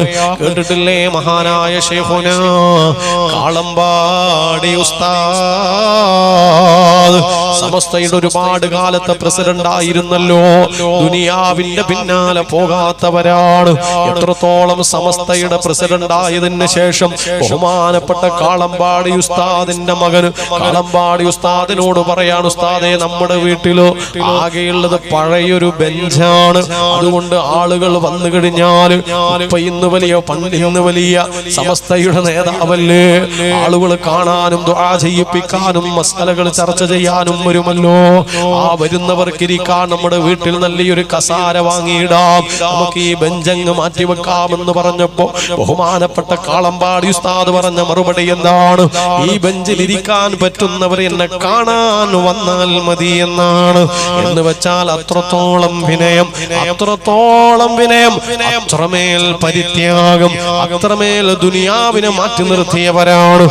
കേട്ടിട്ടില്ലേ? മഹാനായ ഷെയ്ഖുന കാളമ്പാടി ഉസ്താദ്. സമസ്തയുടെ ഒരുപാട് കാലത്തെ പ്രസിഡന്റ് ആയിരുന്നല്ലോ. ദുനിയാവിന്റെ പിന്നാലെ പോകാത്തവരാണ്. എത്രത്തോളം സമസ്തയുടെ പ്രസിഡന്റ് ആയതിന് ശേഷം ബഹുമാനപ്പെട്ട കാളമ്പാടി ഉസ്താദിന്റെ മകന്. കാളമ്പാടി ഉസ്താദിനോട് പറയാണ് ഉസ്താദെ നമ്മുടെ വീട്ടിലോ ആകെയുള്ളത് പഴയൊരു ബെഞ്ചാണ്. അതുകൊണ്ട് ആളുകൾ വന്നു കഴിഞ്ഞാൽ ഇപ്പൊ ഇന്ന് വലിയ പണ്ട് ഇന്ന് വലിയ സമസ്തയുടെ നേതാവല്ലേ? ആളുകൾ കാണാനും ദുആ ചെയ്യിപ്പിക്കാനും മസാലകൾ ചർച്ച ചെയ്യാനും വരുമല്ലോ. ആ വരുന്നവർക്ക് ഇരിക്കാൻ നമ്മുടെ വീട്ടിൽ നല്ലൊരു കസാര വാങ്ങിയിടാം. നമുക്ക് ഈ ബെഞ്ചങ്ങ് മാറ്റിവെക്കാമെന്ന് പറഞ്ഞപ്പോ ബഹുമാനപ്പെട്ട കാളമ്പാടി ഉസ്താദ് പറഞ്ഞ മറുപടി എന്താണ്? ഈ ബെഞ്ചിൽ ഇരിക്കാൻ പറ്റുന്നവർ എന്നെ കാണാൻ വന്നാൽ മതി എന്നാണ്. എന്ന് വെച്ചാൽ അത്രത്തോളം വിനയം അത്രത്തോളം വിനയം അത്രമേൽ പരിത്യാഗം അത്രമേൽ ദുനിയാവിനെ മാറ്റി നിർത്തിയവരാണ്.